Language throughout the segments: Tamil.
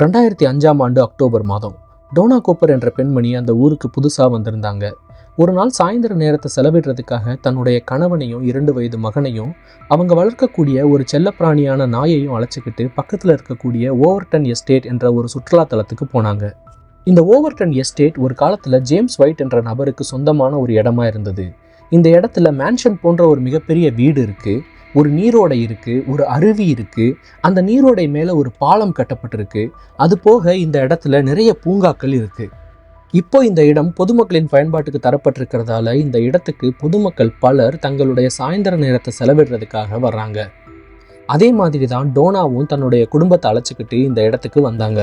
ரெண்டாயிரத்தி அஞ்சாம் ஆண்டு அக்டோபர் மாதம் டோனா கோப்பர் என்ற பெண்மணி அந்த ஊருக்கு புதுசாக வந்திருந்தாங்க. ஒரு நாள் சாயந்தர நேரத்தை செலவிடுறதுக்காக தன்னுடைய கணவனையும் இரண்டு வயது மகனையும் அவங்க வளர்க்கக்கூடிய ஒரு செல்லப்பிராணியான நாயையும் அழைச்சிக்கிட்டு பக்கத்தில் இருக்கக்கூடிய ஓவர்டன் எஸ்டேட் என்ற ஒரு சுற்றுலா தலத்துக்கு போனாங்க. இந்த ஓவர்டன் எஸ்டேட் ஒரு காலத்தில் ஜேம்ஸ் ஒயிட் என்ற நபருக்கு சொந்தமான ஒரு இடமா இருந்தது. இந்த இடத்துல மேன்ஷன் போன்ற ஒரு மிகப்பெரிய வீடு இருக்குது ஒரு நீரோடை இருக்குது ஒரு அருவி இருக்குது அந்த நீரோடை மேலே ஒரு பாலம் கட்டப்பட்டிருக்கு. அது போக இந்த இடத்துல நிறைய பூங்காக்கள் இருக்குது இப்போ இந்த இடம் பொதுமக்களின் பயன்பாட்டுக்கு தரப்பட்டிருக்கிறதால இந்த இடத்துக்கு பொதுமக்கள் பலர் தங்களுடைய சாயந்தர நேரத்தை செலவிடுறதுக்காக வர்றாங்க. அதே மாதிரி தான் டோனாவும் தன்னுடைய குடும்பத்தை அழைச்சிக்கிட்டு இந்த இடத்துக்கு வந்தாங்க.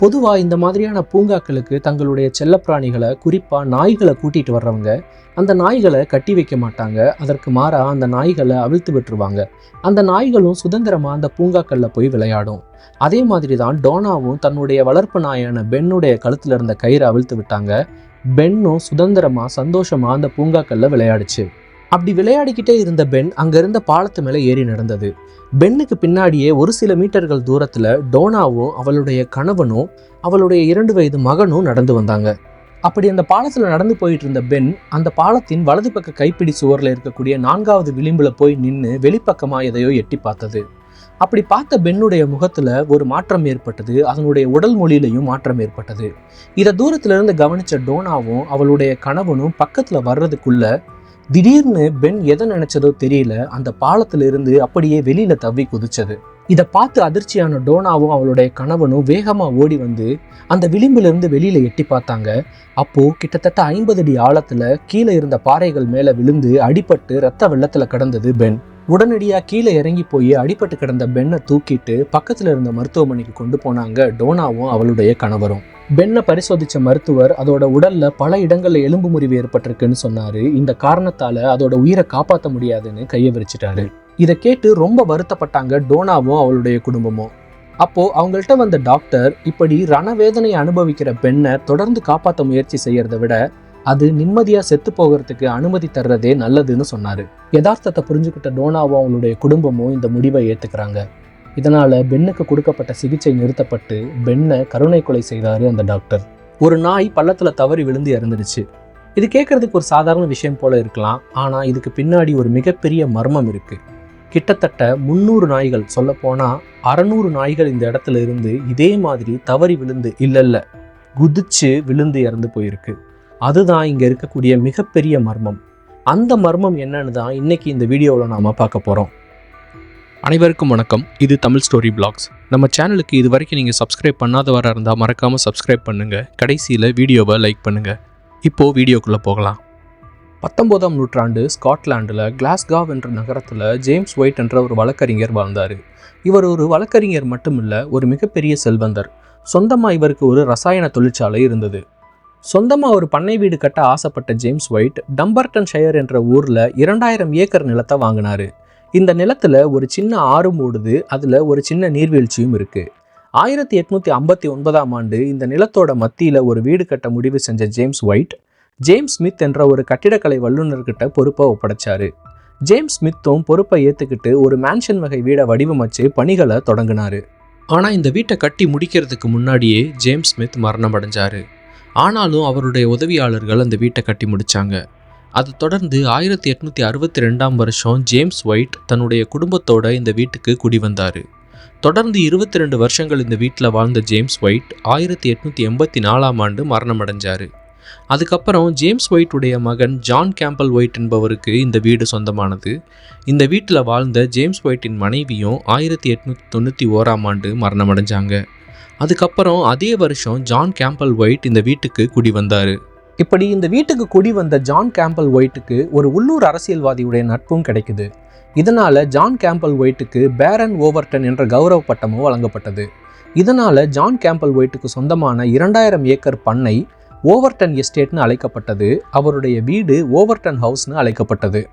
பொதுவாக இந்த மாதிரியான பூங்காக்களுக்கு தங்களுடைய செல்லப்பிராணிகளை குறிப்பாக நாய்களை கூட்டிகிட்டு வர்றவங்க அந்த நாய்களை கட்டி வைக்க மாட்டாங்க. அதற்கு மாறாக அந்த நாய்களை அவிழ்த்து விட்டுருவாங்க. அந்த நாய்களும் சுதந்திரமாக அந்த பூங்காக்களில் போய் விளையாடும். அதே மாதிரி தான் டோனாவும் தன்னுடைய வளர்ப்பு நாயான பென்னுடைய கழுத்தில் இருந்த கயிறை அவிழ்த்து விட்டாங்க. பென்னும் சுதந்திரமாக சந்தோஷமாக அந்த பூங்காக்களில் விளையாடுச்சு. அப்படி விளையாடிக்கிட்டே இருந்த பென் அங்கிருந்த பாலத்து மேலே ஏறி நடந்தது. பென்னுக்கு பின்னாடியே ஒரு சில மீட்டர்கள் தூரத்தில் டோனாவும் அவளுடைய கணவனும் அவளுடைய இரண்டு வயது மகனும் நடந்து வந்தாங்க. அப்படி அந்த பாலத்தில் நடந்து போயிட்டு இருந்த பென் அந்த பாலத்தின் வலது பக்க கைப்பிடி சுவரில் இருக்கக்கூடிய நான்காவது விளிம்பில் போய் நின்று வெளிப்பக்கமாக எதையோ எட்டி பார்த்தது. அப்படி பார்த்த பென்னுடைய முகத்தில் ஒரு மாற்றம் ஏற்பட்டது. அதனுடைய உடல் மொழியிலையும் மாற்றம் ஏற்பட்டது. இதை தூரத்திலிருந்து இருந்து கவனிச்ச டோனாவும் அவளுடைய கணவனும் பக்கத்தில் வர்றதுக்குள்ள திடீர்னு பென் எதை நினைச்சதோ தெரியல அந்த பாலத்துல இருந்து அப்படியே வெளியில தவ்வி குதிச்சது. இதை பார்த்து அதிர்ச்சியான டோனாவும் அவளுடைய கணவனும் வேகமா ஓடி வந்து அந்த விளிம்பிலிருந்து வெளியில் வெளியில எட்டி பார்த்தாங்க. அப்போ கிட்டத்தட்ட ஐம்பது அடி ஆழத்துல கீழே இருந்த பாறைகள் மேல விழுந்து அடிபட்டு ரத்த வெள்ளத்துல கிடந்தது பென். உடனடியாக கீழே இறங்கி போய் அடிபட்டு கிடந்த பென்னை தூக்கிட்டு பக்கத்தில் இருந்த மருத்துவமனைக்கு கொண்டு போனாங்க டோனாவும் அவளுடைய கணவரும். பென்னை பரிசோதித்த மருத்துவர் அதோட உடலில் பல இடங்களில் எலும்பு முறிவு ஏற்பட்டிருக்குன்னு சொன்னார். இந்த காரணத்தால் அதோட உயிரை காப்பாற்ற முடியாதுன்னு கையை விரிச்சிட்டாரு. இதை கேட்டு ரொம்ப வருத்தப்பட்டாங்க டோனாவும் அவளுடைய குடும்பமும். அப்போ அவங்கள்ட்ட வந்த டாக்டர் இப்படி ரணவேதனையை அனுபவிக்கிற பெண்ணை தொடர்ந்து காப்பாற்ற முயற்சி செய்கிறத விட அது நிம்மதியா செத்து போகிறதுக்கு அனுமதி தர்றதே நல்லதுன்னு சொன்னாரு. யதார்த்தத்தை புரிஞ்சுக்கிட்ட டோனாவும் அவளுடைய குடும்பமும் இந்த முடிவை ஏத்துக்கிறாங்க. இதனால் பெண்ணுக்கு கொடுக்கப்பட்ட சிகிச்சை நிறுத்தப்பட்டு பெண்ணை கருணை கொலை செய்தாரு அந்த டாக்டர். ஒரு நாய் பள்ளத்தில் தவறி விழுந்து இறந்துடுச்சு. இது கேட்கறதுக்கு ஒரு சாதாரண விஷயம் போல இருக்கலாம். ஆனால் இதுக்கு பின்னாடி ஒரு மிகப்பெரிய மர்மம் இருக்குது கிட்டத்தட்ட முந்நூறு நாய்கள் சொல்ல அறநூறு நாய்கள் இந்த இடத்துல இருந்து இதே மாதிரி தவறி விழுந்து இல்லை இல்லை குதிச்சு விழுந்து இறந்து போயிருக்கு. அதுதான் இங்கே இருக்கக்கூடிய மிகப்பெரிய மர்மம். அந்த மர்மம் என்னன்னு தான் இன்னைக்கு இந்த வீடியோவில் நாம் பார்க்க போகிறோம் அனைவருக்கும் வணக்கம். இது தமிழ் ஸ்டோரி பிளாக்ஸ். நம்ம சேனலுக்கு இது வரைக்கும் நீங்கள் சப்ஸ்கிரைப் பண்ணாதவராக இருந்தால் மறக்காமல் சப்ஸ்கிரைப் பண்ணுங்கள் கடைசியில் வீடியோவை லைக் பண்ணுங்கள் இப்போது வீடியோக்குள்ளே போகலாம். பத்தொம்போதாம் நூற்றாண்டு ஸ்காட்லாண்டில் கிளாஸ்காவ் என்ற நகரத்தில் ஜேம்ஸ் ஒயிட் என்ற ஒரு வழக்கறிஞர் வாழ்ந்தார். இவர் ஒரு வழக்கறிஞர் மட்டுமில்லை ஒரு மிகப்பெரிய செல்வந்தர். சொந்தமாக இவருக்கு ஒரு ரசாயன தொழிற்சாலை இருந்தது. சொந்தமாக ஒரு பண்ணை வீடு கட்ட ஆசைப்பட்ட ஜேம்ஸ் ஒயிட் டம்பர்டன் ஷயர் என்ற ஊரில் இரண்டாயிரம் ஏக்கர் நிலத்தை வாங்கினார். இந்த நிலத்தில் ஒரு சின்ன ஆறும் ஓடுது அதில் ஒரு சின்ன நீர்வீழ்ச்சியும் இருக்குது ஆயிரத்தி எட்நூத்தி ஐம்பத்தி ஒன்பதாம் ஆண்டு இந்த நிலத்தோட மத்தியில் ஒரு வீடு கட்ட முடிவு செஞ்ச ஜேம்ஸ் ஒயிட் ஜேம்ஸ் ஸ்மித் என்ற ஒரு கட்டிடக்கலை வல்லுநர்கிட்ட பொறுப்பை ஒப்படைச்சாரு. ஜேம்ஸ் ஸ்மித்தும் பொறுப்பை ஏற்றுக்கிட்டு ஒரு மேன்ஷன் வகை வீடை வடிவமைச்சு பணிகளை தொடங்கினாரு. ஆனால் இந்த வீட்டை கட்டி முடிக்கிறதுக்கு முன்னாடியே ஜேம்ஸ் ஸ்மித் மரணம் அடைஞ்சாரு. ஆனாலும் அவருடைய உதவியாளர்கள் அந்த வீட்டை கட்டி முடித்தாங்க அது தொடர்ந்து ஆயிரத்தி எட்நூத்தி அறுபத்தி ரெண்டாம் வருஷம் ஜேம்ஸ் ஒயிட் தன்னுடைய குடும்பத்தோட இந்த வீட்டுக்கு குடி வந்தார் தொடர்ந்து இருபத்தி ரெண்டு வருஷங்கள் இந்த வீட்டில் வாழ்ந்த ஜேம்ஸ் ஒயிட் ஆயிரத்தி எட்நூத்தி எண்பத்தி நாலாம் ஆண்டு மரணம் அடைஞ்சார் அதுக்கப்புறம் ஜேம்ஸ் ஒயிட்டுடைய மகன் ஜான் கேம்பல் ஒயிட் என்பவருக்கு இந்த வீடு சொந்தமானது. இந்த வீட்டில் வாழ்ந்த ஜேம்ஸ் ஒயிட்டின் மனைவியும் ஆயிரத்தி எட்நூற்றி தொண்ணூற்றி ஓராம் ஆண்டு மரணம் அடைஞ்சாங்க அதுக்கப்புறம் அதே வருஷம் ஜான் கேம்பல் ஒயிட் இந்த வீட்டுக்கு குடி வந்தார் இப்படி இந்த வீட்டுக்கு குடி வந்த ஜான் கேம்பல் ஒயிட்டுக்கு ஒரு உள்ளூர் அரசியல்வாதியுடைய நட்பும் கிடைக்குது. இதனால ஜான் கேம்பல் ஒயிட்டுக்கு பேரன் ஓவர்டன் என்ற கௌரவ பட்டமும் வழங்கப்பட்டது. இதனால ஜான் கேம்பல் ஒயிட்டுக்கு சொந்தமான இரண்டாயிரம் ஏக்கர் பண்ணை ஓவர்டன் எஸ்டேட்னு அழைக்கப்பட்டது. அவருடைய வீடு ஓவர்டன் ஹவுஸ்னு அழைக்கப்பட்டது.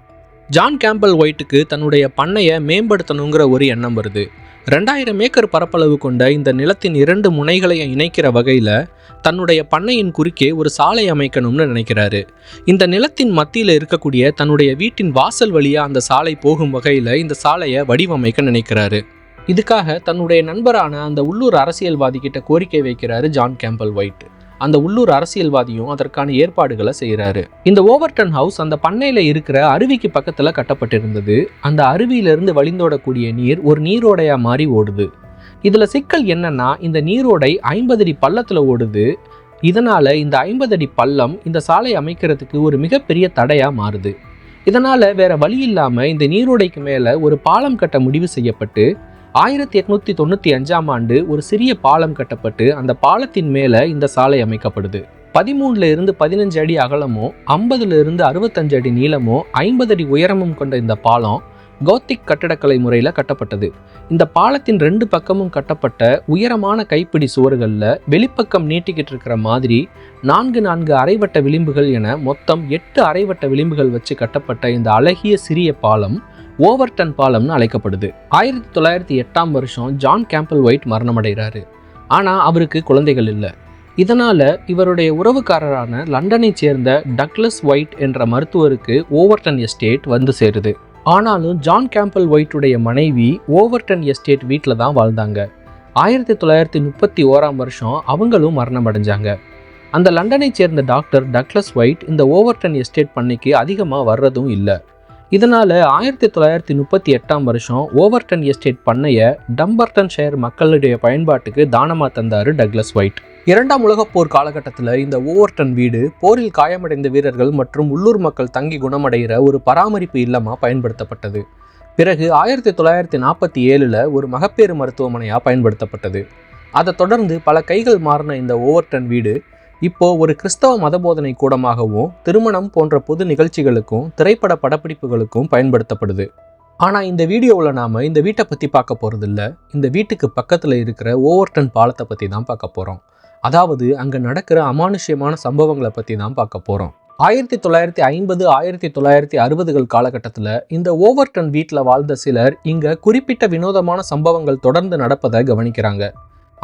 ஜான் கேம்பல் ஒயிட்டுக்கு தன்னுடைய பண்ணையை மேம்படுத்தணுங்கிற ஒரு எண்ணம் வருது. ரெண்டாயிரம் ஏக்கர் பரப்பளவு கொண்ட இந்த நிலத்தின் இரண்டு முனைகளையும் இணைக்கிற வகையில் தன்னுடைய பண்ணையின் குறுக்கே ஒரு சாலை அமைக்கணும்னு நினைக்கிறாரு. இந்த நிலத்தின் மத்தியில் இருக்கக்கூடிய தன்னுடைய வீட்டின் வாசல் வழியாக அந்த சாலை போகும் வகையில் இந்த சாலையை வடிவமைக்க நினைக்கிறாரு. இதுக்காக தன்னுடைய நண்பரான அந்த உள்ளூர் அரசியல்வாதி கிட்ட கோரிக்கை வைக்கிறாரு ஜான் கேம்பல் ஒயிட் அந்த உள்ளூர் அரசியல்வாதியும் அதற்கான ஏற்பாடுகளை செய்கிறாரு இந்த ஓவர்டன் ஹவுஸ் அந்த பண்ணையில் இருக்கிற அருவிக்கு பக்கத்தில் கட்டப்பட்டிருந்தது. அந்த அருவியிலிருந்து வழிந்தோடக்கூடிய நீர் ஒரு நீரோடையா மாறி ஓடுது. இதில் சிக்கல் என்னன்னா இந்த நீரோடை ஐம்பது அடி பள்ளத்தில் ஓடுது. இதனால் இந்த ஐம்பது அடி பள்ளம் இந்த சாலை அமைக்கிறதுக்கு ஒரு மிகப்பெரிய தடையாக மாறுது. இதனால் வேற வழி இல்லாமல் இந்த நீரோடைக்கு மேலே ஒரு பாலம் கட்ட முடிவு செய்யப்பட்டு ஆயிரத்தி எட்நூத்தி தொண்ணூத்தி அஞ்சாம் ஆண்டு ஒரு சிறிய பாலம் கட்டப்பட்டு அந்த பாலத்தின் மேல இந்த சாலை அமைக்கப்படுது. பதிமூணுல இருந்து பதினஞ்சு அடி அகலமோ ஐம்பதுல இருந்து அறுபத்தஞ்சு அடி நீளமோ ஐம்பது அடி உயரமும் கொண்ட இந்த பாலம் கோத்திக் கட்டடக்கலை முறையில் கட்டப்பட்டது. இந்த பாலத்தின் ரெண்டு பக்கமும் கட்டப்பட்ட உயரமான கைப்பிடி சுவர்களில் வெளிப்பக்கம் நீட்டிக்கிட்டு இருக்கிற மாதிரி நான்கு நான்கு அரைவட்ட விளிம்புகள் என மொத்தம் எட்டு அரைவட்ட விளிம்புகள் வச்சு கட்டப்பட்ட இந்த அழகிய சிறிய பாலம் ஓவர்டன் பாலம்னு அழைக்கப்படுது. ஆயிரத்தி தொள்ளாயிரத்தி எட்டாம் வருஷம் ஜான் கேம்பல் ஒயிட் மரணமடைகிறாரு. ஆனால் அவருக்கு குழந்தைகள் இல்லை. இதனால் இவருடைய உறவுக்காரரான லண்டனைச் சேர்ந்த டக்லஸ் ஒயிட் என்ற மருத்துவருக்கு ஓவர்டன் எஸ்டேட் வந்து சேருது. ஆனாலும் ஜான் கேம்பல் ஒயிட்டுடைய மனைவி ஓவர்டன் எஸ்டேட் வீட்டில் தான் வாழ்ந்தாங்க. ஆயிரத்தி தொள்ளாயிரத்தி முப்பத்தி ஓராம் வருஷம் அவங்களும் மரணம் அடைஞ்சாங்க அந்த லண்டனைச் சேர்ந்த டாக்டர் டக்ளஸ் ஒயிட் இந்த ஓவர்டன் எஸ்டேட் பண்ணைக்கு அதிகமாக வர்றதும் இல்லை. இதனால் ஆயிரத்தி தொள்ளாயிரத்தி முப்பத்தி எட்டாம் வருஷம் ஓவர்டன் எஸ்டேட் பண்ணைய டம்பர்டன் ஷேர் மக்களுடைய பயன்பாட்டுக்கு தானமாக தந்தார் டக்ளஸ் ஒயிட். இரண்டாம் உலகப் போர் காலகட்டத்தில் இந்த ஓவர்டன் வீடு போரில் காயமடைந்த வீரர்கள் மற்றும் உள்ளூர் மக்கள் தங்கி குணமடைகிற ஒரு பராமரிப்பு இல்லமாக பயன்படுத்தப்பட்டது. பிறகு ஆயிரத்தி தொள்ளாயிரத்தி நாற்பத்தி ஏழில் ஒரு மகப்பேறு மருத்துவமனையாக பயன்படுத்தப்பட்டது. அதை தொடர்ந்து பல கைகள் மாறின இந்த ஓவர்டன் வீடு இப்போ ஒரு கிறிஸ்தவ மதபோதனை கூடமாகவும் திருமணம் போன்ற பொது நிகழ்ச்சிகளுக்கும் திரைப்பட படப்பிடிப்புகளுக்கும் பயன்படுத்தப்படுது. ஆனால் இந்த வீடியோவில் நாம் இந்த வீட்டை பற்றி பார்க்க போகிறதில்ல இந்த வீட்டுக்கு பக்கத்தில் இருக்கிற ஓவர்டன் பாலத்தை பற்றி தான் பார்க்க போகிறோம் அதாவது அங்கே நடக்கிற அமானுஷ்யமான சம்பவங்களை பற்றி தான் பார்க்க போகிறோம் ஆயிரத்தி தொள்ளாயிரத்தி ஐம்பது ஆயிரத்தி தொள்ளாயிரத்தி அறுபதுகள் காலகட்டத்தில் இந்த ஓவர்டன் வீட்டில் வாழ்ந்த சிலர் இங்கே குறிப்பிட்ட வினோதமான சம்பவங்கள் தொடர்ந்து நடப்பதை கவனிக்கிறாங்க.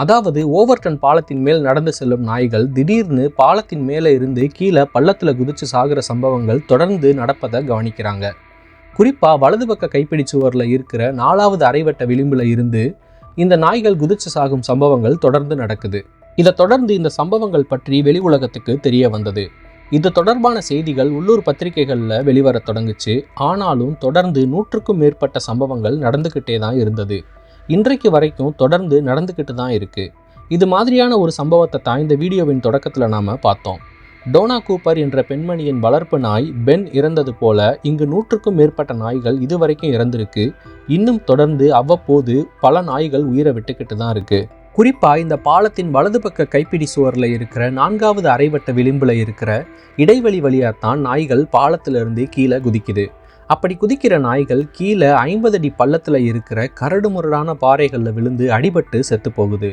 அதாவது ஓவர்டன் பாலத்தின் மேல் நடந்து செல்லும் நாய்கள் திடீர்னு பாலத்தின் மேலே இருந்து கீழே பள்ளத்தில் குதிச்சு சாகிற சம்பவங்கள் தொடர்ந்து நடப்பதை கவனிக்கிறாங்க. குறிப்பாக வலது பக்க கைப்பிடி சுவரில் இருக்கிற நாலாவது அரைவட்ட விளிம்பில் இருந்து இந்த நாய்கள் குதிச்சு சாகும் சம்பவங்கள் தொடர்ந்து நடக்குது. இதை தொடர்ந்து இந்த சம்பவங்கள் பற்றி வெளி உலகத்துக்கு தெரிய வந்தது. இது தொடர்பான செய்திகள் உள்ளூர் பத்திரிகைகளில் வெளிவர தொடங்குச்சு. ஆனாலும் தொடர்ந்து நூற்றுக்கும் மேற்பட்ட சம்பவங்கள் நடந்துக்கிட்டே தான் இருந்தது. இன்றைக்கு வரைக்கும் தொடர்ந்து நடந்துக்கிட்டு தான் இருக்குது இது மாதிரியான ஒரு சம்பவத்தை தான் இந்த வீடியோவின் தொடக்கத்தில் நாம் பார்த்தோம். டோனா கூப்பர் என்ற பெண்மணியின் வளர்ப்பு நாய் பென் இறந்தது போல இங்கு நூற்றுக்கும் மேற்பட்ட நாய்கள் இதுவரைக்கும் இறந்திருக்கு. இன்னும் தொடர்ந்து அவ்வப்போது பல நாய்கள் உயிரை விட்டுக்கிட்டு தான் இருக்கு. குறிப்பா இந்த பாலத்தின் வலது பக்க கைப்பிடி சுவரில் இருக்கிற நான்காவது அரைவட்ட விளிம்பில் இருக்கிற இடைவெளி வழியாத்தான் நாய்கள் பாலத்திலிருந்து கீழே குதிக்குது. அப்படி குதிக்கிற நாய்கள் கீழே ஐம்பது அடி பள்ளத்தில் இருக்கிற கரடு முரடான பாறைகளில் விழுந்து அடிபட்டு செத்து போகுது.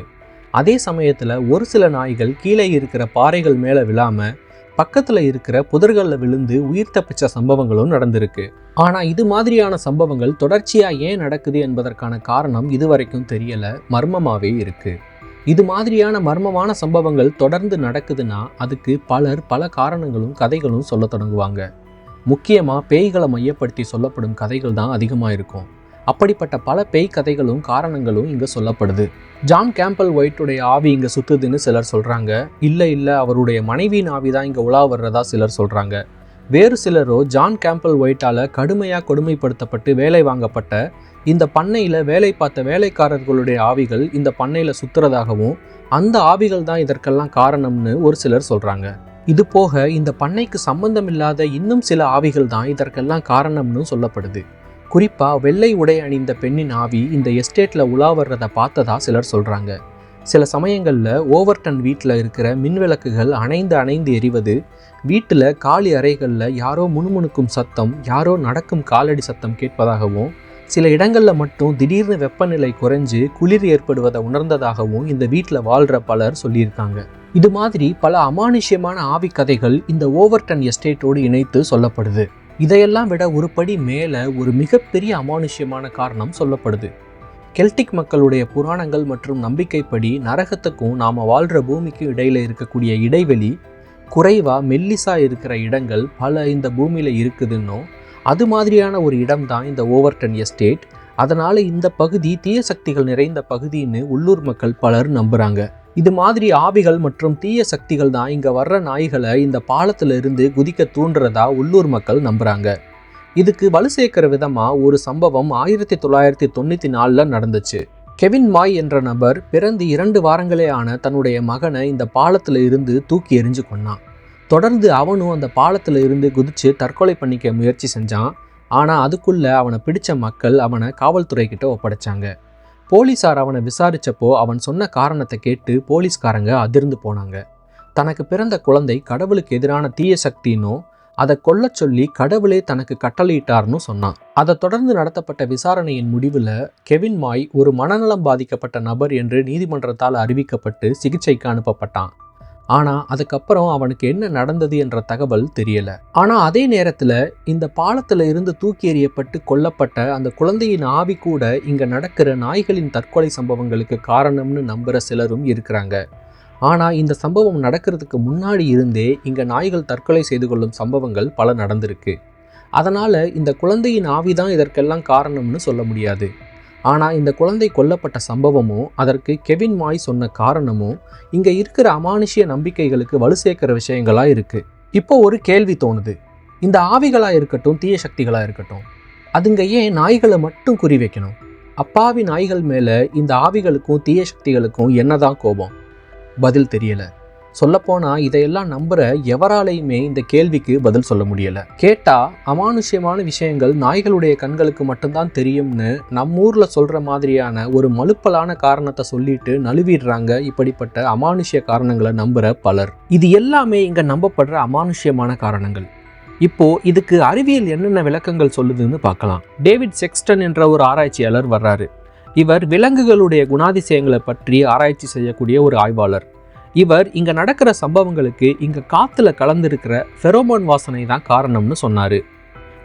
அதே சமயத்தில் ஒரு சில நாய்கள் கீழே இருக்கிற பாறைகள் மேலே விழாமல் பக்கத்தில் இருக்கிற புதர்களில் விழுந்து உயிர் தப்பிச்ச சம்பவங்களும் நடந்திருக்கு. ஆனால் இது மாதிரியான சம்பவங்கள் தொடர்ச்சியாக ஏன் நடக்குது என்பதற்கான காரணம் இதுவரைக்கும் தெரியலை மர்மமாகவே இருக்குது இது மாதிரியான மர்மமான சம்பவங்கள் தொடர்ந்து நடக்குதுன்னா அதுக்கு பலர் பல காரணங்களும் கதைகளும் சொல்ல தொடங்குவாங்க. முக்கியமாக பேய்களை மையப்படுத்தி சொல்லப்படும் கதைகள் தான் அதிகமாக இருக்கும். அப்படிப்பட்ட பல பேய் கதைகளும் காரணங்களும் இங்கே சொல்லப்படுது. ஜான் கேம்பல் ஒயிட்டுடைய ஆவி இங்கே சுத்துதுன்னு சிலர் சொல்கிறாங்க இல்லை இல்லை அவருடைய மனைவியின் ஆவி தான் இங்கே உலா வர்றதா சிலர் சொல்கிறாங்க வேறு சிலரோ ஜான் கேம்பல் ஒயிட்டால் கடுமையாக கொடுமைப்படுத்தப்பட்டு வேலை வாங்கப்பட்ட இந்த பண்ணையில் வேலை பார்த்த வேலைக்காரர்களுடைய ஆவிகள் இந்த பண்ணையில் சுற்றுறதாகவும் அந்த ஆவிகள் தான் இதற்கெல்லாம் காரணம்னு ஒரு சிலர் சொல்கிறாங்க இது போக இந்த பண்ணைக்கு சம்பந்தமில்லாத இன்னும் சில ஆவிகள் தான் இதற்கெல்லாம் காரணம்னு சொல்லப்படுது. குறிப்பா வெள்ளை உடை அணிந்த பெண்ணின் ஆவி இந்த எஸ்டேட்ல உலா வர்றதை பார்த்ததா சிலர் சொல்றாங்க. சில சமயங்களில் ஓவர்டன் வீட்டில் இருக்கிற மின்விளக்குகள் அணைந்து அணைந்து எரிவது வீட்டில் காலி அறைகளில் யாரோ முணுமுணுக்கும் சத்தம் யாரோ நடக்கும் காலடி சத்தம் கேட்பதாகவும் சில இடங்களில் மட்டும் திடீர்னு வெப்பநிலை குறைஞ்சு குளிர் ஏற்படுவதை உணர்ந்ததாகவும் இந்த வீட்டில் வாழ்கிற பலர் சொல்லியிருக்காங்க. இது மாதிரி பல அமானுஷ்யமான ஆவி கதைகள் இந்த ஓவர்டன் எஸ்டேட்டோடு இணைத்து சொல்லப்படுது. இதையெல்லாம் விட ஒரு படி மேலே ஒரு மிகப்பெரிய அமானுஷ்யமான காரணம் சொல்லப்படுது. கெல்டிக் மக்களுடைய புராணங்கள் மற்றும் நம்பிக்கைப்படி நரகத்துக்கும் நாம் வாழ்கிற பூமிக்கும் இடையில் இருக்கக்கூடிய இடைவெளி குறைவாக மெல்லிசாக இருக்கிற இடங்கள் பல இந்த பூமியில் இருக்குதுன்னும் அது மாதிரியான ஒரு இடம் தான் இந்த ஓவர்டன் எஸ்டேட் அதனால் இந்த பகுதி தீய சக்திகள் நிறைந்த பகுதின்னு உள்ளூர் மக்கள் பலர் நம்புகிறாங்க இது மாதிரி ஆவிகள் மற்றும் தீய சக்திகள் தான் இங்கே வர்ற நாய்களை இந்த பாலத்திலிருந்து குதிக்க தூண்டுறதா உள்ளூர் மக்கள் நம்புறாங்க. இதுக்கு வலு சேர்க்கிற விதமாக ஒரு சம்பவம் ஆயிரத்தி தொள்ளாயிரத்தி தொண்ணூற்றி நாலில் நடந்துச்சு. கெவின் மாய் என்ற நபர் பிறந்து இரண்டு வாரங்களே ஆன தன்னுடைய மகனை இந்த பாலத்தில் இருந்து தூக்கி எறிஞ்சு கொண்டான் தொடர்ந்து அவனும் அந்த பாலத்தில் இருந்து குதிச்சு தற்கொலை பண்ணிக்க முயற்சி செஞ்சான். ஆனால் அதுக்குள்ள அவனை பிடித்த மக்கள் அவனை காவல்துறை கிட்ட ஒப்படைச்சாங்க. போலீசார் அவனை விசாரித்தப்போ அவன் சொன்ன காரணத்தை கேட்டு போலீஸ்காரங்க அதிர்ந்து போனாங்க. தனக்கு பிறந்த குழந்தை கடவுளுக்கு எதிரான தீய சக்தின்னும் அதை கொல்லச் சொல்லி கடவுளே தனக்கு கட்டளையிட்டார்னு சொன்னான். அதை தொடர்ந்து நடத்தப்பட்ட விசாரணையின் முடிவில் கெவின் மாய் ஒரு மனநலம் பாதிக்கப்பட்ட நபர் என்று நீதிமன்றத்தால் அறிவிக்கப்பட்டு சிகிச்சைக்கு அனுப்பப்பட்டான். ஆனால் அதுக்கப்புறம் அவனுக்கு என்ன நடந்தது என்ற தகவல் தெரியல. ஆனால் அதே நேரத்தில் இந்த பாலத்தில் இருந்து தூக்கி எறியப்பட்டு கொல்லப்பட்ட அந்த குழந்தையின் ஆவி கூட இங்கே நடக்கிற நாய்களின் தற்கொலை சம்பவங்களுக்கு காரணம்னு நம்புகிற சிலரும் இருக்கிறாங்க. ஆனால் இந்த சம்பவம் நடக்கிறதுக்கு முன்னாடி இருந்தே இங்கே நாய்கள் தற்கொலை செய்து கொள்ளும் சம்பவங்கள் பல நடந்திருக்கு. அதனால் இந்த குழந்தையின் ஆவி தான் இதற்கெல்லாம் காரணம்னு சொல்ல முடியாது. ஆனால் இந்த குழந்தை கொல்லப்பட்ட சம்பவமும் அதற்கு கெவின் மாய் சொன்ன காரணமும் இங்கே இருக்கிற அமானுஷ்ய நம்பிக்கைகளுக்கு வலு சேர்க்கிற விஷயங்களாக இருக்குது இப்போ ஒரு கேள்வி தோணுது. இந்த ஆவிகளாக இருக்கட்டும் தீய சக்திகளாக இருக்கட்டும் அதுங்க ஏன் நாய்களை மட்டும் குறி வைக்கணும்? அப்பாவி நாய்கள் மேலே இந்த ஆவிகளுக்கும் தீய சக்திகளுக்கும் என்னதான் கோபம்? பதில் தெரியலை. சொல்லப்போனால் இதையெல்லாம் நம்புற எவராலையுமே இந்த கேள்விக்கு பதில் சொல்ல முடியல. கேட்டா அமானுஷ்யமான விஷயங்கள் நாய்களுடைய கண்களுக்கு மட்டும்தான் தெரியும்னு நம்ம ஊர்ல சொல்ற மாதிரியான ஒரு மலுப்பலான காரணத்தை சொல்லிட்டு நழுவிடுறாங்க இப்படிப்பட்ட அமானுஷ்ய காரணங்களை நம்புற பலர். இது எல்லாமே இங்க நம்பப்படுற அமானுஷ்யமான காரணங்கள். இப்போ இதுக்கு அறிவியல் என்னென்ன விளக்கங்கள் சொல்லுதுன்னு பார்க்கலாம். டேவிட் செக்ஸ்டன் என்ற ஒரு ஆராய்ச்சியாளர் வர்றாரு. இவர் விலங்குகளுடைய குணாதிசயங்களை பற்றி ஆராய்ச்சி செய்யக்கூடிய ஒரு ஆய்வாளர். இவர் இங்க நடக்கிற சம்பவங்களுக்கு இங்க காத்துல கலந்திருக்கிற ஃபெரோமோன் வாசனை தான் காரணம்னு சொன்னாரு.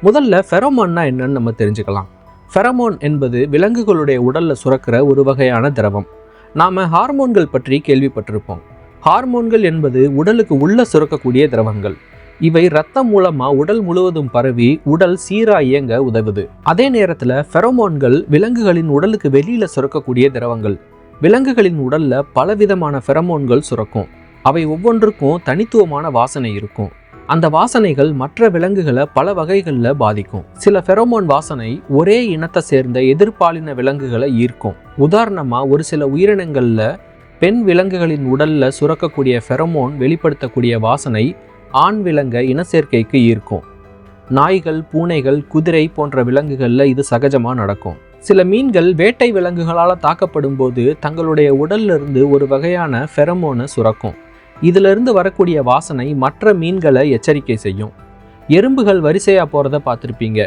முதல்ல ஃபெரோமோன்னா என்னன்னு நம்ம தெரிஞ்சுக்கலாம். ஃபெரமோன் என்பது விலங்குகளுடைய உடல்ல சுரக்கிற ஒரு வகையான திரவம். நாம ஹார்மோன்கள் பற்றி கேள்விப்பட்டிருப்போம். ஹார்மோன்கள் என்பது உடலுக்கு உள்ள சுரக்கக்கூடிய திரவங்கள். இவை ரத்தம் மூலமா உடல் முழுவதும் பரவி உடல் சீரா இயங்க உதவுது. அதே நேரத்துல ஃபெரோமோன்கள் விலங்குகளின் உடலுக்கு வெளியில சுரக்கக்கூடிய திரவங்கள். விலங்குகளின் உடல்ல பலவிதமான ஃபெரமோன்கள் சுரக்கும். அவை ஒவ்வொன்றுக்கும் தனித்துவமான வாசனை இருக்கும். அந்த வாசனைகள் மற்ற விலங்குகளை பல வகைகளில் பாதிக்கும். சில ஃபெரோமோன் வாசனை ஒரே இனத்தை சேர்ந்த எதிர்பாலின விலங்குகளை ஈர்க்கும். உதாரணமாக ஒரு சில உயிரினங்களில் பெண் விலங்குகளின் உடலில் சுரக்கக்கூடிய ஃபெரோமோன் வெளிப்படுத்தக்கூடிய வாசனை ஆண் விலங்கை இனச்சேர்க்கைக்கு ஈர்க்கும். நாய்கள் பூனைகள் குதிரை போன்ற விலங்குகளில் இது சகஜமாக நடக்கும். சில மீன்கள் வேட்டை விலங்குகளால் தாக்கப்படும் போது தங்களுடைய உடல்லிருந்து ஒரு வகையான ஃபெரமோனை சுரக்கும். இதிலிருந்து வரக்கூடிய வாசனை மற்ற மீன்களை எச்சரிக்கை செய்யும். எறும்புகள் வரிசையாக போகிறத பார்த்துருப்பீங்க.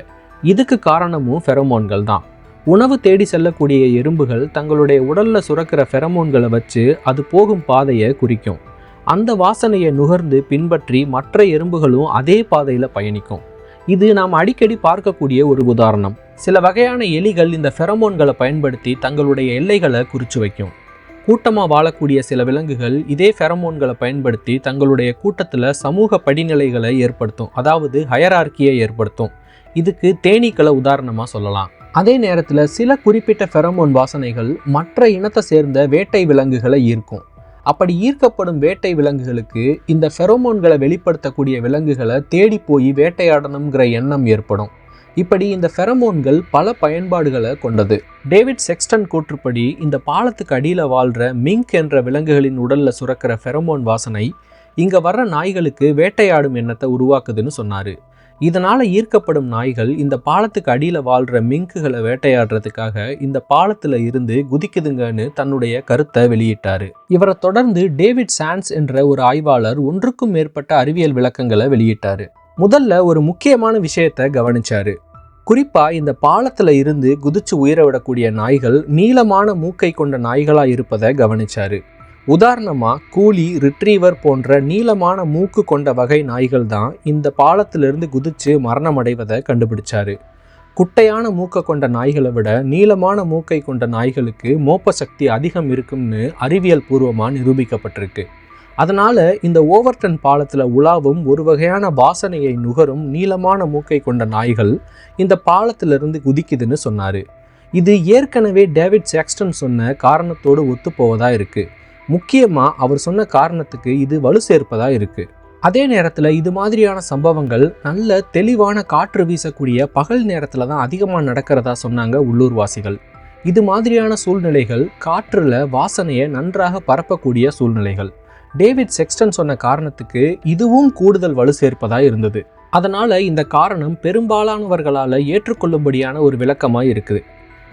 இதுக்கு காரணமும் ஃபெரமோன்கள் தான். உணவு தேடி செல்லக்கூடிய எறும்புகள் தங்களுடைய உடலில் சுரக்கிற ஃபெரமோன்களை வச்சு அது போகும் பாதையை குறிக்கும். அந்த வாசனையை நுகர்ந்து பின்பற்றி மற்ற எறும்புகளும் அதே பாதையில் பயணிக்கும். இது நாம் அடிக்கடி பார்க்கக்கூடிய ஒரு உதாரணம். சில வகையான எலிகள் இந்த ஃபெரமோன்களை பயன்படுத்தி தங்களுடைய எல்லைகளை குறித்து வைக்கும். கூட்டமாக வாழக்கூடிய சில விலங்குகள் இதே ஃபெரமோன்களை பயன்படுத்தி தங்களுடைய கூட்டத்தில் சமூக படிநிலைகளை ஏற்படுத்தும். அதாவது ஹயரார்க்கியை ஏற்படுத்தும். இதுக்கு தேனீக்களை உதாரணமாக சொல்லலாம். அதே நேரத்தில் சில குறிப்பிட்ட ஃபெரமோன் வாசனைகள் மற்ற இனத்தை சேர்ந்த வேட்டை விலங்குகளை ஈர்க்கும். அப்படி ஈர்க்கப்படும் வேட்டை விலங்குகளுக்கு இந்த ஃபெரோமோன்களை வெளிப்படுத்தக்கூடிய விலங்குகளை தேடி போய் வேட்டையாடணுங்கிற எண்ணம் ஏற்படும். இப்படி இந்த ஃபெரமோன்கள் பல பயன்பாடுகளை கொண்டது. டேவிட் செக்ஸ்டன் கூற்றுப்படி இந்த பாலத்துக்கு அடியில் வாழ்கிற மிங்க் என்ற விலங்குகளின் உடலில் சுரக்கிற ஃபெரமோன் வாசனை இங்கே வர்ற நாய்களுக்கு வேட்டையாடும் எண்ணத்தை உருவாக்குதுன்னு சொன்னார். இதனால் ஈர்க்கப்படும் நாய்கள் இந்த பாலத்துக்கு அடியில் வாழ்கிற மிங்குகளை வேட்டையாடுறதுக்காக இந்த பாலத்தில் இருந்து குதிக்குதுங்கன்னு தன்னுடைய கருத்தை வெளியிட்டார். இவரை தொடர்ந்து டேவிட் சான்ஸ் என்ற ஒரு ஆய்வாளர் ஒன்றுக்கும் மேற்பட்ட அறிவியல் விளக்கங்களை வெளியிட்டார். முதல்ல ஒரு முக்கியமான விஷயத்தை கவனிச்சாரு. குறிப்பாக இந்த பாலத்தில் இருந்து குதிச்சு உயிர விடக்கூடிய நாய்கள் நீளமான மூக்கை கொண்ட நாய்களாக இருப்பதை கவனிச்சாரு. உதாரணமாக கூலி ரிட்ரீவர் போன்ற நீளமான மூக்கு கொண்ட வகை நாய்கள் தான் இந்த பாலத்திலிருந்து குதிச்சு மரணம் அடைவதை கண்டுபிடிச்சாரு. குட்டையான மூக்கை கொண்ட நாய்களை விட நீளமான மூக்கை கொண்ட நாய்களுக்கு மோப்ப சக்தி அதிகம் இருக்கும்னு அறிவியல் பூர்வமாக நிரூபிக்கப்பட்டிருக்கு. அதனால் இந்த ஓவர்டன் பாலத்தில் உலாவும் ஒரு வகையான வாசனையை நுகரும் நீளமான மூக்கை கொண்ட நாய்கள் இந்த பாலத்திலிருந்து குதிக்குதுன்னு சொன்னார். இது ஏற்கனவே டேவிட் சாக்ஸ்டன் சொன்ன காரணத்தோடு ஒத்துப்போவதா இருக்குது முக்கியமாக அவர் சொன்ன காரணத்துக்கு இது வலு சேர்ப்பதா இருக்குது அதே நேரத்தில் இது மாதிரியான சம்பவங்கள் நல்ல தெளிவான காற்று வீசக்கூடிய பகல் நேரத்தில் தான் அதிகமாக நடக்கிறதா சொன்னாங்க உள்ளூர்வாசிகள். இது மாதிரியான சூழ்நிலைகள் காற்றில் வாசனையை நன்றாக பரப்பக்கூடிய சூழ்நிலைகள். டேவிட் செக்ஸ்டன் சொன்ன காரணத்துக்கு இதுவும் கூடுதல் வலு சேர்ப்பதா இருந்தது. அதனால இந்த காரணம் பெரும்பாலானவர்களால் ஏற்றுக்கொள்ளும்படியான ஒரு விளக்கமாக இருக்குது.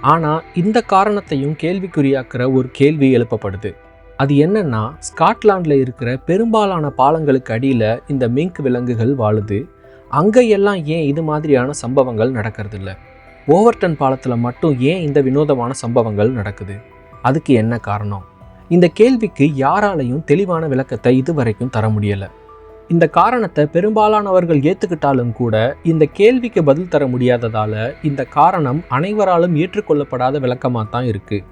ஆனால் இந்த காரணத்தையும் கேள்விக்குறியாக்குற ஒரு கேள்வி எழுப்பப்படுது. அது என்னன்னா ஸ்காட்லாண்டில் இருக்கிற பெரும்பாலான பாலங்களுக்கு அடியில் இந்த மிங்க் விலங்குகள் வாழுது. அங்கெல்லாம் ஏன் இது மாதிரியான சம்பவங்கள் நடக்கிறதில்ல? ஓவர்டன் பாலத்தில் மட்டும் ஏன் இந்த வினோதமான சம்பவங்கள் நடக்குது? அதுக்கு என்ன காரணம்? இந்த கேள்விக்கு யாராலையும் தெளிவான விளக்கத்தை இதுவரைக்கும் தர முடியலை. இந்த காரணத்தை பெரும்பாலானவர்கள் ஏற்றுக்கிட்டாலும் கூட இந்த கேள்விக்கு பதில் தர முடியாததால் இந்த காரணம் அனைவராலும் ஏற்றுக்கொள்ளப்படாத விளக்கமாக தான் இருக்குது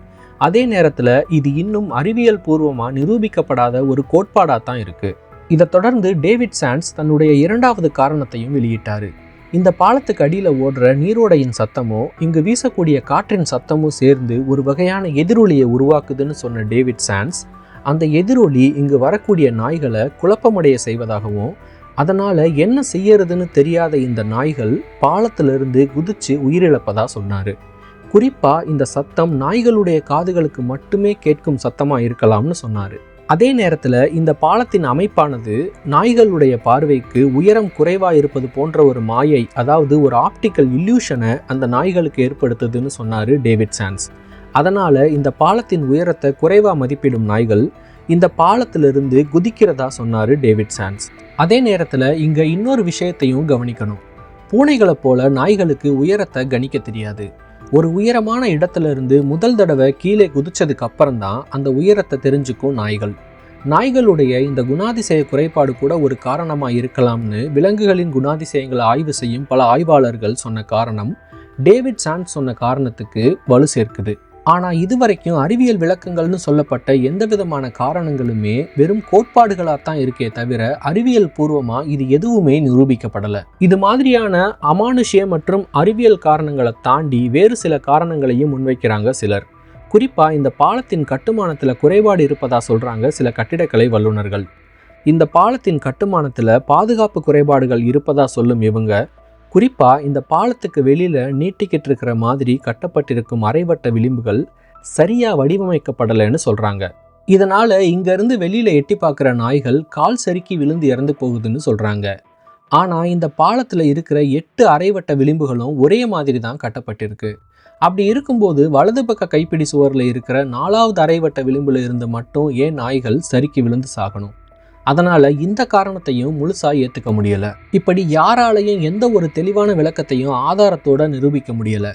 அதே நேரத்தில் இது இன்னும் அறிவியல் பூர்வமாக நிரூபிக்கப்படாத ஒரு கோட்பாடாக தான் இருக்குது இதை தொடர்ந்து டேவிட் சான்ஸ் தன்னுடைய இரண்டாவது காரணத்தையும் வெளியிட்டார். இந்த பாலத்துக்கு அடியில் ஓடுற நீரோடையின் சத்தமோ இங்கு வீசக்கூடிய காற்றின் சத்தமும் சேர்ந்து ஒரு வகையான எதிரொலியை உருவாக்குதுன்னு சொன்ன டேவிட் சான்ஸ் அந்த எதிரொலி இங்கு வரக்கூடிய நாய்களை குழப்பமடைய செய்வதாகவும் அதனால் என்ன செய்யறதுன்னு தெரியாத இந்த நாய்கள் பாலத்திலிருந்து குதிச்சு உயிரிழப்பதா சொன்னார். குறிப்பாக இந்த சத்தம் நாய்களுடைய காதுகளுக்கு மட்டுமே கேட்கும் சத்தமாக இருக்கலாம்னு சொன்னார். அதே நேரத்தில் இந்த பாலத்தின் அமைப்பானது நாய்களுடைய பார்வைக்கு உயரம் குறைவாக இருப்பது போன்ற ஒரு மாயை அதாவது ஒரு ஆப்டிக்கல் இல்யூஷனை அந்த நாய்களுக்கு ஏற்படுத்துதுன்னு சொன்னார் டேவிட் சான்ஸ். அதனால் இந்த பாலத்தின் உயரத்தை குறைவாக மதிப்பிடும் நாய்கள் இந்த பாலத்திலிருந்து குதிக்கிறதா சொன்னார் டேவிட் சான்ஸ். அதே நேரத்தில் இங்கே இன்னொரு விஷயத்தையும் கவனிக்கணும். பூனைகளைப் போல நாய்களுக்கு உயரத்தை கணிக்க தெரியாது. ஒரு உயரமான இடத்துல இருந்து முதல் தடவை கீழே குதிச்சதுக்கு அப்புறம் தான் அந்த உயரத்தை தெரிஞ்சுக்கும் நாய்கள். நாய்களுடைய இந்த குணாதிசய குறைபாடு கூட ஒரு காரணமாக இருக்கலாம்னு விலங்குகளின் குணாதிசயங்களை ஆய்வு செய்யும் பல ஆய்வாளர்கள் சொன்ன காரணம் டேவிட் சான்ஸ் சொன்ன காரணத்துக்கு வலு சேர்க்குது. ஆனால் இதுவரைக்கும் அறிவியல் விளக்கங்கள்னு சொல்லப்பட்ட எந்த விதமான காரணங்களுமே வெறும் கோட்பாடுகளாக தான் இருக்கே தவிர அறிவியல் பூர்வமாக இது எதுவுமே நிரூபிக்கப்படலை. இது மாதிரியான அமானுஷ்ய மற்றும் அறிவியல் காரணங்களை தாண்டி வேறு சில காரணங்களையும் முன்வைக்கிறாங்க சிலர். குறிப்பாக இந்த பாலத்தின் கட்டுமானத்தில் குறைபாடு இருப்பதாக சொல்கிறாங்க சில கட்டிடக்கலை வல்லுநர்கள். இந்த பாலத்தின் கட்டுமானத்தில் பாதுகாப்பு குறைபாடுகள் இருப்பதாக சொல்லும் இவங்க குறிப்பாக இந்த பாலத்துக்கு வெளியில் நீட்டிக்கிட்டு இருக்கிற மாதிரி கட்டப்பட்டிருக்கும் அரைவட்ட விளிம்புகள் சரியாக வடிவமைக்கப்படலைன்னு சொல்கிறாங்க இதனால் இங்கேருந்து வெளியில் எட்டி பார்க்குற நாய்கள் கால் சறுக்கி விழுந்து இறந்து போகுதுன்னு சொல்கிறாங்க ஆனால் இந்த பாலத்தில் இருக்கிற எட்டு அரைவட்ட விளிம்புகளும் ஒரே மாதிரி தான் கட்டப்பட்டிருக்கு. அப்படி இருக்கும்போது வலது பக்க கைப்பிடி சுவரில் இருக்கிற நாலாவது அரைவட்ட விளிம்பில் இருந்து மட்டும் ஏன் நாய்கள் சறுக்கி விழுந்து சாகணும்? அதனால் இந்த காரணத்தையும் முழுசாக ஏற்றுக்க முடியலை. இப்படி யாராலையும் எந்த ஒரு தெளிவான விளக்கத்தையும் ஆதாரத்தோட நிரூபிக்க முடியலை.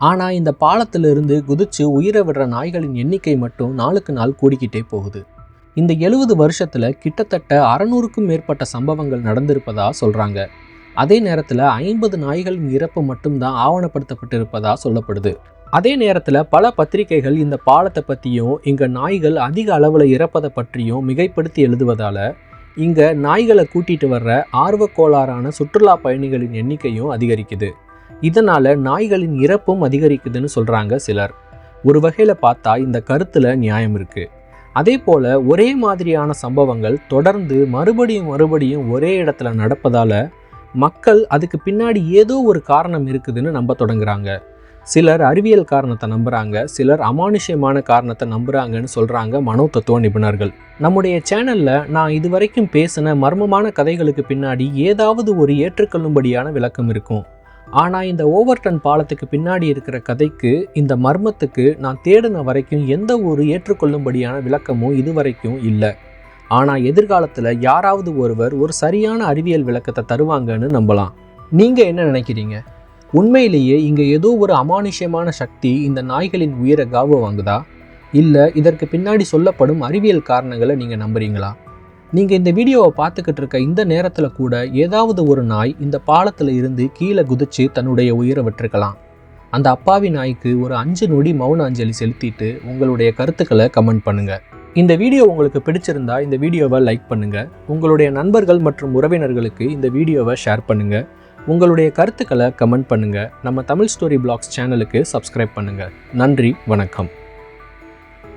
ஆனால் இந்த பாலத்திலிருந்து குதிச்சு உயிரை விடுற நாய்களின் எண்ணிக்கை மட்டும் நாளுக்கு நாள் கூடிக்கிட்டே போகுது. இந்த எழுபது வருஷத்தில் கிட்டத்தட்ட அறநூறுக்கும் மேற்பட்ட சம்பவங்கள் நடந்திருப்பதா சொல்கிறாங்க அதே நேரத்தில் ஐம்பது நாய்களின் இறப்பு மட்டும்தான் ஆவணப்படுத்தப்பட்டிருப்பதா சொல்லப்படுது. அதே நேரத்தில் பல பத்திரிகைகள் இந்த பாலத்தை பற்றியும் இங்கே நாய்கள் அதிக அளவில் இறப்பதை பற்றியும் மிகைப்படுத்தி எழுதுவதால் இங்கே நாய்களை கூட்டிகிட்டு வர்ற ஆர்வக்கோளாறான சுற்றுலா பயணிகளின் எண்ணிக்கையும் அதிகரிக்குது. இதனால் நாய்களின் இறப்பும் அதிகரிக்குதுன்னு சொல்கிறாங்க சிலர். ஒரு வகையில் பார்த்தா இந்த கருத்தில் நியாயம் இருக்குது அதே போல் ஒரே மாதிரியான சம்பவங்கள் தொடர்ந்து மறுபடியும் மறுபடியும் ஒரே இடத்துல நடப்பதால் மக்கள் அதுக்கு பின்னாடி ஏதோ ஒரு காரணம் இருக்குதுன்னு நம்ப தொடங்குறாங்க. சிலர் அறிவியல் காரணத்தை நம்புகிறாங்க சிலர் அமானுஷ்யமான காரணத்தை நம்புகிறாங்கன்னு சொல்கிறாங்க மனோ தத்துவ நிபுணர்கள். நம்முடைய சேனலில் நான் இதுவரைக்கும் பேசின மர்மமான கதைகளுக்கு பின்னாடி ஏதாவது ஒரு ஏற்றுக்கொள்ளும்படியான விளக்கம் இருக்கும். ஆனால் இந்த ஓவர்டன் பாலத்துக்கு பின்னாடி இருக்கிற கதைக்கு இந்த மர்மத்துக்கு நான் தேடின வரைக்கும் எந்த ஒரு ஏற்றுக்கொள்ளும்படியான விளக்கமும் இதுவரைக்கும் இல்லை. ஆனால் எதிர்காலத்தில் யாராவது ஒருவர் ஒரு சரியான அறிவியல் விளக்கத்தை தருவாங்கன்னு நம்பலாம். நீங்கள் என்ன நினைக்கிறீங்க? உண்மையிலேயே இங்கே ஏதோ ஒரு அமானுஷ்யமான சக்தி இந்த நாய்களின் உயிரை காவு வாங்குதா? இல்லை இதற்கு பின்னாடி சொல்லப்படும் அறிவியல் காரணங்களை நீங்கள் நம்புறீங்களா? நீங்கள் இந்த வீடியோவை பார்த்துக்கிட்டு இருக்க இந்த நேரத்தில் கூட ஏதாவது ஒரு நாய் இந்த பாலத்தில் இருந்து கீழே குதிச்சு தன்னுடைய உயிரை விட்டுருக்கலாம். அந்த அப்பாவி நாய்க்கு ஒரு அஞ்சு நொடி மௌன அஞ்சலி செலுத்திட்டு உங்களுடைய கருத்துக்களை கமெண்ட் பண்ணுங்கள் இந்த வீடியோ உங்களுக்கு பிடிச்சிருந்தா இந்த வீடியோவை லைக் பண்ணுங்கள் உங்களுடைய நண்பர்கள் மற்றும் உறவினர்களுக்கு இந்த வீடியோவை ஷேர் பண்ணுங்கள் உங்களுடைய கருத்துக்களை கமெண்ட் பண்ணுங்கள் நம்ம தமிழ் ஸ்டோரி பிளாக்ஸ் சேனலுக்கு சப்ஸ்கிரைப் பண்ணுங்கள் நன்றி வணக்கம்.